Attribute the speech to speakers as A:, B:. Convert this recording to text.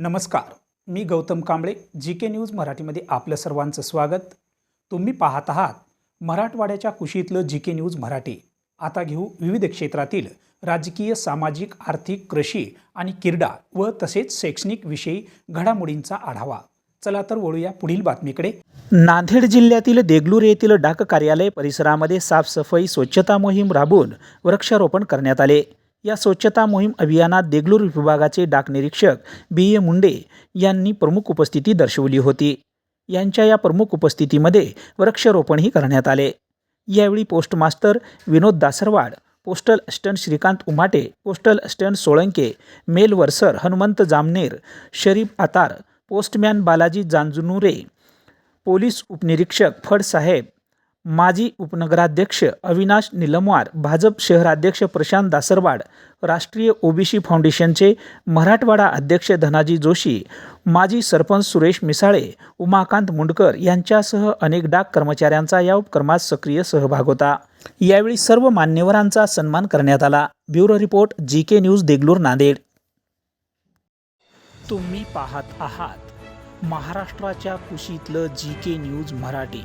A: नमस्कार मी Gautam Kamble G K news मराठीमध्ये आपलं सर्वांचं स्वागत. तुम्ही पाहत आहात मराठवाड्याच्या कुशीतलं जी के न्यूज मराठी. आता घेऊ विविध क्षेत्रातील राजकीय सामाजिक आर्थिक कृषी आणि क्रीडा व तसेच शैक्षणिक विषयी घडामोडींचा आढावा. चला तर वळूया पुढील बातमीकडे. नांदेड जिल्ह्यातील देगलूर येथील डाक कार्यालय परिसरामध्ये साफसफाई स्वच्छता मोहीम राबवून वृक्षारोपण करण्यात आले. या स्वच्छता मोहीम अभियानात देगलूर विभागाचे डाक निरीक्षक बी ए मुंडे यांनी प्रमुख उपस्थिती दर्शवली होती. यांच्या या प्रमुख उपस्थितीमध्ये वृक्षारोपणही करण्यात आले. यावेळी postmaster Vinod Dasarwad postal assistant Shrikant Umate postal assistant Solanke mail overseer Hanumant Jamner Sharif Atar postman Balaji Janjunure police उपनिरीक्षक फडसाहेब माजी उपनगराध्यक्ष अविनाश निलमवार भाजप शहराध्यक्ष प्रशांत दासरवाड राष्ट्रीय ओबीसी फाउंडेशनचे मराठवाडा अध्यक्ष धनाजी जोशी माजी सरपंच सुरेश मिसाळे उमाकांत मुंडकर यांच्यासह अनेक डाक कर्मचाऱ्यांचा या उपक्रमात सक्रिय सहभाग होता. यावेळी सर्व मान्यवरांचा सन्मान करण्यात आला. Bureau report G K news Deglur Nanded. तुम्ही पाहत आहात महाराष्ट्राच्या कुशीतलं जी के न्यूज मराठी.